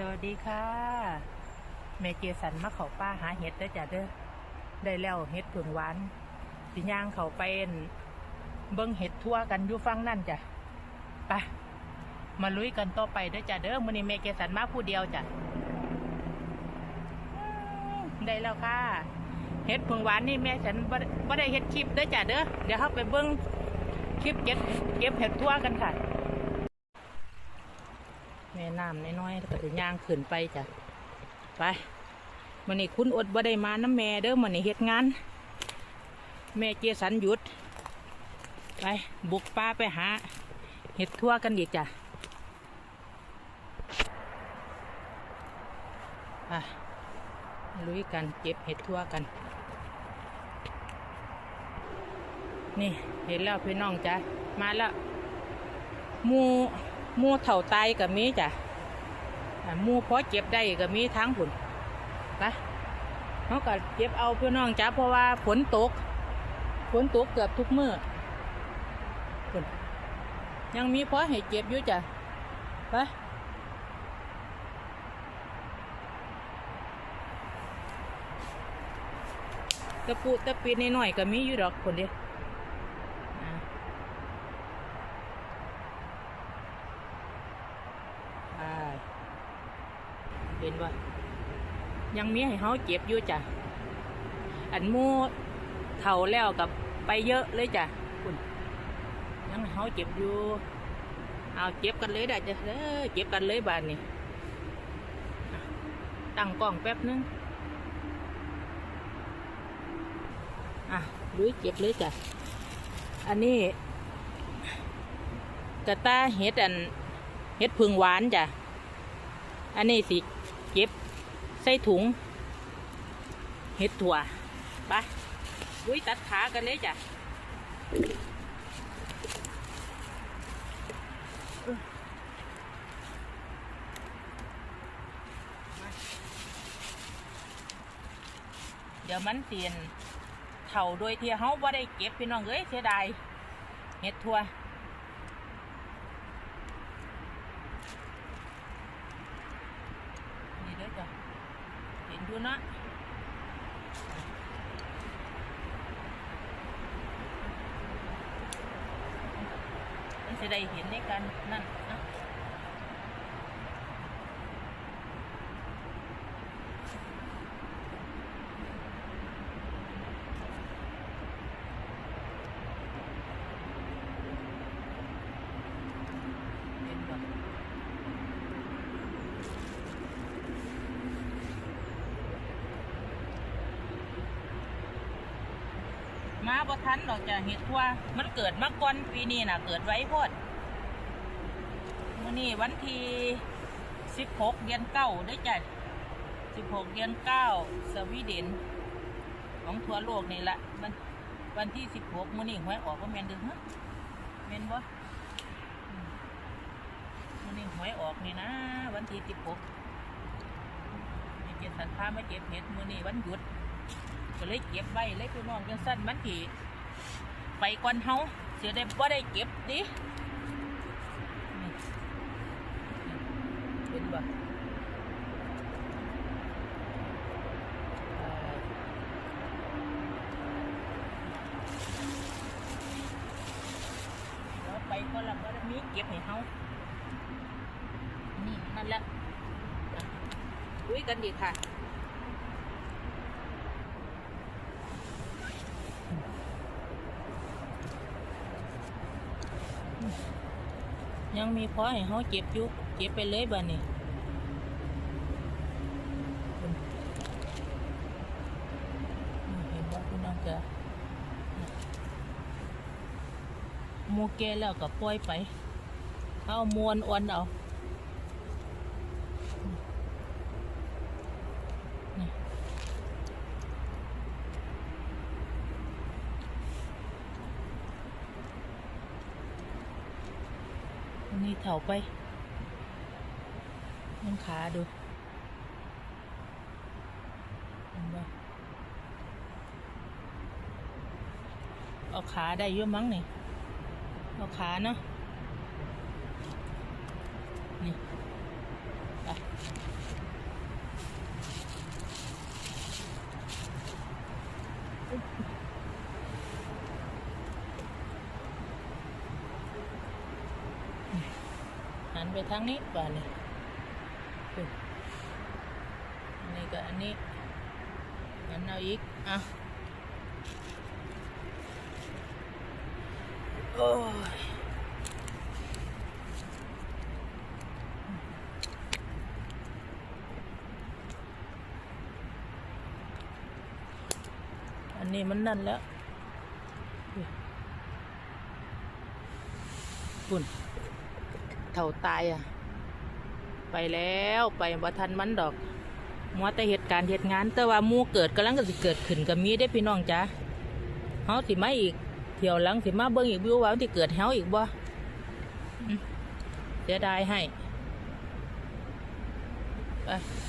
สวัสดีค่ะแม่เจสันมาเขาป้าหาเห็ดได้จ้ะเด้อได้แล้วเห็ดผึ่งหวานสิย่างเขาไปอั่นเบิ้งเห็ดทั่วกันอยู่ฟังนั่นจ้ะไปมาลุยกันต่อไปเด้จ้ะเด้อมื้อนี้แม่เจสันมาผู้เดียวจ้ะได้แล้วค่ะเห็ดผึ่งหวานนี่แม่ฉันได้บ่ได้เห็ดคลิปเด้จ้ะเด้อเดี๋ยวเราไปเบิ้งคลิปเก็บเก็บเห็ดทั่วกันค่ะ แม่น้ำน้อยๆแล้วก็จะย่างขึ้นไปจ้ะไปมันนี่คุณอดบ่ได้มาน้ำแม่เด้อมันนี่เฮ็ดงาน แม่เจสันหยุด ไปบุกป่าไปหา เห็ดทั่วกันอีกจ้ะไปลุยกันเก็บเห็ดทั่วกัน นี่เห็นแล้วพี่น้องจ้ะมาแล้วมู มูเถ่าตายกับมีจ้ะมูพอเก็บได้กับมีทั้งผุนไปเขาก็เก็บเอาเพี่อน้องจ้ะเพราะว่าฝนตก ฝนตกเกือบทุกมือพุ่นยังมีพอให้เก็บอยู่จ้ะไปตะปูตะปีนหน่อยๆก็มีอยู่ดอกคนเดียวอ่า อ่า เห็นว่ายังมีให้เขาเจ็บอยู่จ้ะ อันมูเท่าแล้วกับไปเยอะเลยจ้ะคุณยังให้เขาเจ็บอยู่ เอาเจ็บกันเลยได้จ้ะเด้อเจ็บกันเลยบานนี่ตั้งกล้องแป๊บนึง อะลุยเจ็บเลยจ้ะ อันนี้กระตาเห็ดอันเห็ดพึ่งหวานจ้ะ อันนี้สิ เก็บ ใส่ถุง เห็ดถั่ว ไปลุยตัดขากันเลยจ้ะเดี๋ยวมันเตียนเท่าโดยที่เขาว่าได้เก็บพี่น้องเอ้ยเสียดายเห็ดถั่ว นี่เด้อจ้ะเห็น ดูนะมันจะได้เห็นในกันนั่นะเห็นบ่ มาบ่ทันดอกจะเห็ดทั่วมันเกิดมาก่อนปีนี้น่ะ เกิดไว้โพดมื้อนี้วันที่16เดือนเก้าเด้อจ้ะ16เดือนเก้าสวีเดน ของทั่วโลกนี่แหละวันวันที่16มื้อนี้หวยออกก็แมนด้อฮะแมนบ่มื้อนี้หวยออกนี่นะ วันที่16มีเจ็ดสันพามาเก็บเห็ดมื้อนี้วันหยุด ก็เลยเก็บไว้เลยพี่น้องจังสั้นมันที่ไปก่อนเฮาเสียได้บ่าได้เก็บดิเห็นบ่เอ่อแล้วไปก็ละบ่ได้มีเก็บให้เฮานี่นั่นแหละอะคุยกันดีค่ะ ยังมีพอให้เขาเจ็บอยู่เจ็บไปเลยบ้านี่เห็นบ่พี่น้องจ้ะมูแกแล้วก็ปล่อยไป เอามวนอ้วนเอานี่อันนี่เถาไปมันขาดูเอาขาได้เยอะมั้งนี่เอาขาเนาะนี่ ไปทางนี้ป่านี่ันนี้ก็อันนี้อันเอาอีกอะโอ้ยอันนี้มันนั่นแล้วปุ่น เท่าตายอะ ไปแล้วไปบ่ทันมันดอกมัวแต่เหตุการณ์เหตุงาน แต่ว่ามู่เกิดกำลังก็สิเกิดขึ้นกับมีได้พี่น้องจ้ะเฮาสิมาอีก เที่ยวหลังสิมาเบิ่งอีกวิวว่ามันสิเกิดเฮาอีกบ่เสียดายให้ไปห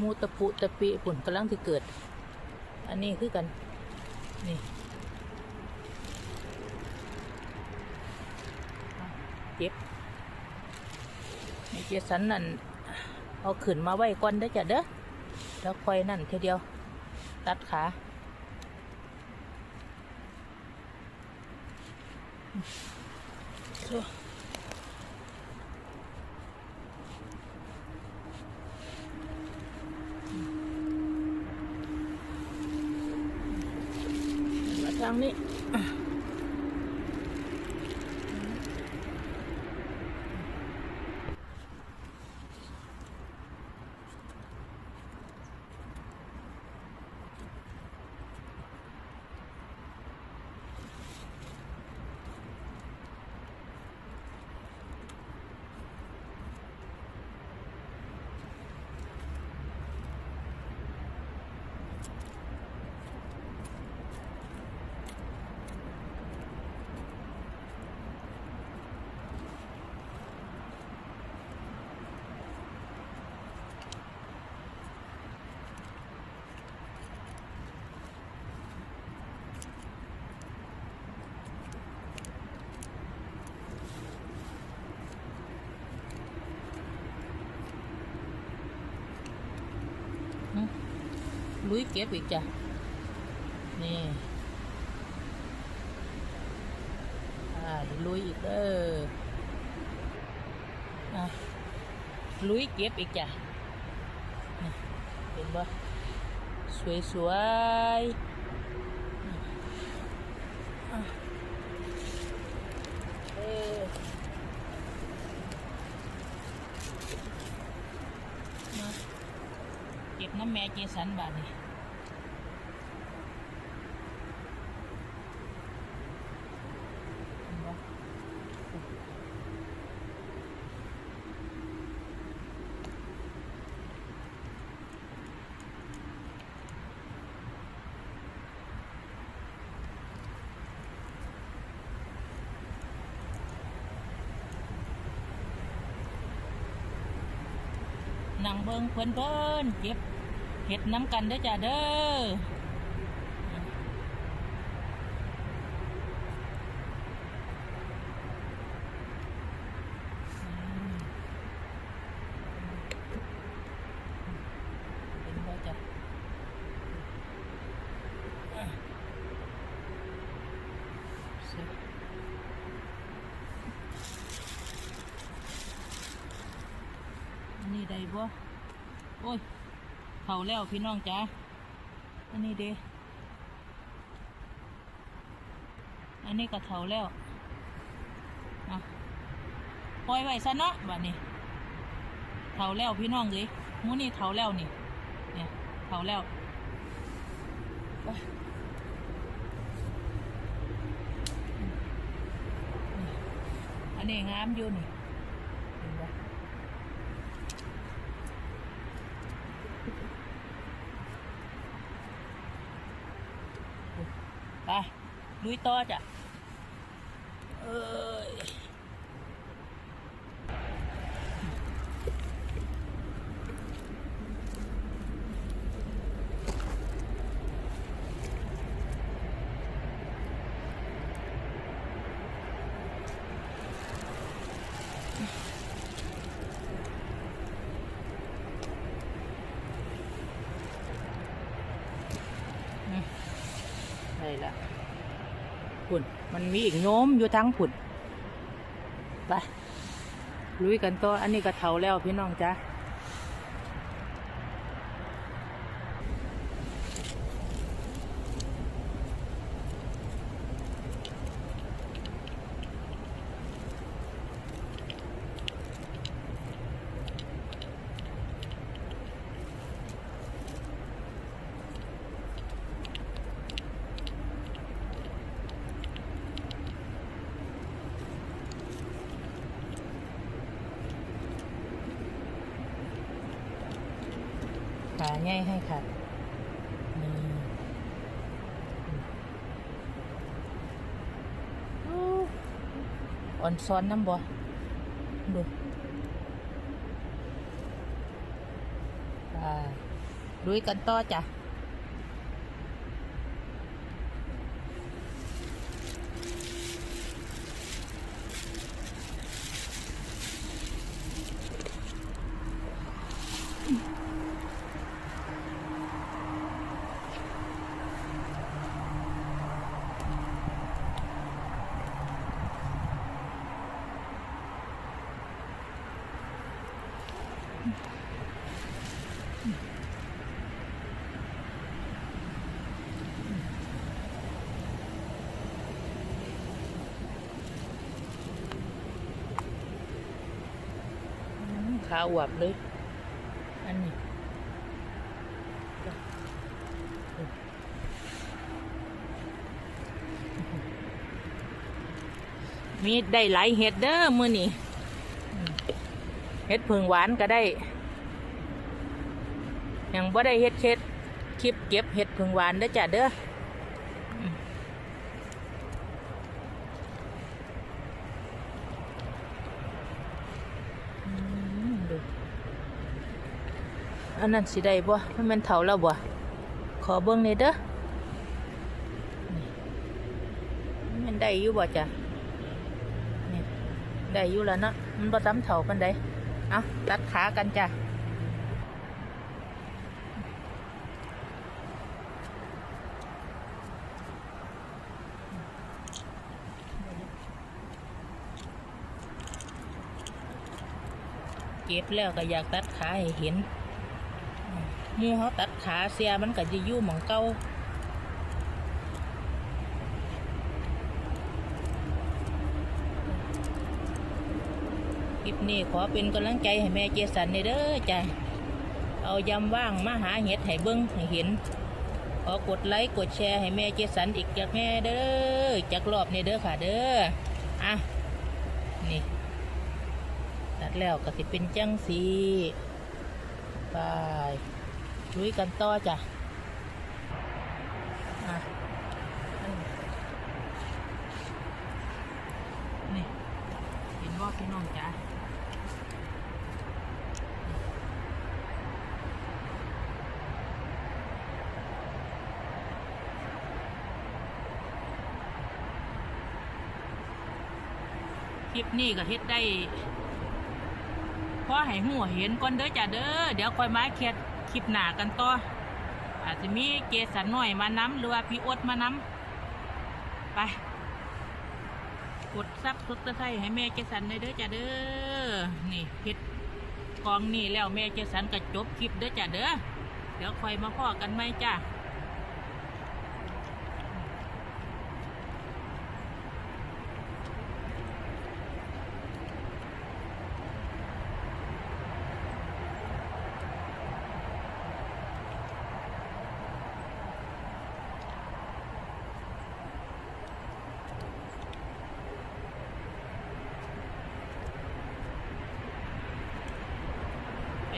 มูตะปุตะปีปุ่นกำลังที่เกิด อันนี้คือกัน นี่เจ็บเจสันนั่นเอาขืนมาไว้ก่อนได้จ้ะเด้อแล้วค่อยนั่นทีเดียว ตัดขาโอ้มาทางนี้ ลุยเก็บอีกจ้ะ นี่ลุยอีกเด้ออลุยเก็บอีกจ้ะเห็นบ่สวยสวยๆเออเก็บน้ำแม่เจสันบาดนี่เห็นบ่ นั่งเบิ้งเพิ่นเพิ่นเก็บเห็ดน้ำกันเด้อจ้าเด้อเห็นบ่จ้ะอะเสร็จ อันนี้ ได้บ่โอ้ยเผาแล้วพี่น้องจ้าอันนี้เด้อันนี้ก็เผาแล้วอะปล่อยไว้ซะเนาะบัดนี้เผาแล้วพี่น้องเลยหมูนี่เผาแล้วนี่ เนี่ยเผาแล้วอันนี้งามอยู่นี่ ไป ลุยต่อจ้ะเอ้ย นมันมีอีกโน้มอยู่ทั้งผุ่นไปลุยกันต่ออันนี้ก็เท่าแล้วพี่น้องจ้ะาง่ายให้ค่ะนี่อ่อนซ้อนน้ำบ่ดูอ่าลุยกันต่อจ้ะ ขาอวบเลย อันนี้มีได้หลายเห็ดเด้อมือนี่อืมเห็ดผึ่งหวานก็ได้ยังบ่ได้เห็ดเช็ดคลิปเก็บเห็ดผึ่งหวานเด้อจ้ะเด้ออืมอืมดู อันนั้นสิได้บ่มันแมันเถาแล้วบ่ขอเบิ่งนี่เด้อมันได้อยู่บ่จ้ะนี่ได้อยู่แล้วเนาะมันบ่ซ้ำเท่าปันใดเอาตัดขากันจ้ะเก็บแล้วก็อยากตัดขาให้เห็น มูเขาตัดขาเสียมันก็จะยู่หมองเก่าคลิปนี้ขอเป็นกำลังใจให้แม่เจสันในเด้อจ้ะเอายำว่างมาหาเห็ดให้เบิ้งให้เห็นขอกดไลค์กดแชร์ให้แม่เจสันอีกจากแม่เด้อจากรอบในเด้อค่ะเด้ออะนี่ตัดแล้วก็สิเป็นจังสีไป ลุยกันต่อจ้ะนี่เห็นว่าพี่น้องจ้ะคลิปนี้ก็เฮ็ดได้พอให้หัวเห็นก่อนเด้อจ้ะเด้อ เดี๋ยวคอยมาเคลียร์ คลิปหน้ากันต่ออาจจะมีเกสันหน่อยมาน้ำหรือว่าพี่อดมาน้ำไปกดซับสุดตะไคร้ให้แม่เกสันได้เด้อจ้ะเด้อนี่เพชรกองนี่แล้วแม่เกสันก็จบคลิปเด้อจ้ะเด้อเดี๋ยวคอยมาพ่อกันไหมจ้ะ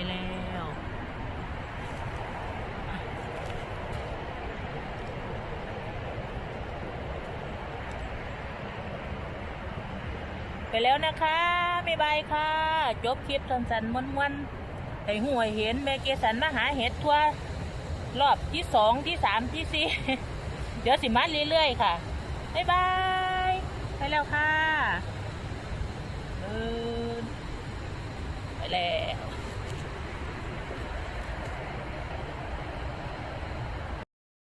ไปแล้ว ไปแล้วนะคะบ๊ายบายค่ะ จบคลิปสันสันมวนมวนไอหัวเห็นแม่เกสันมาหาเห็ดทั่วรอบที่สองที่สามที่สี่เดี๋ยวสิมาเรื่อยๆค่ะ บ๊ายบาย ไปแล้วค่ะ ไปแล้ว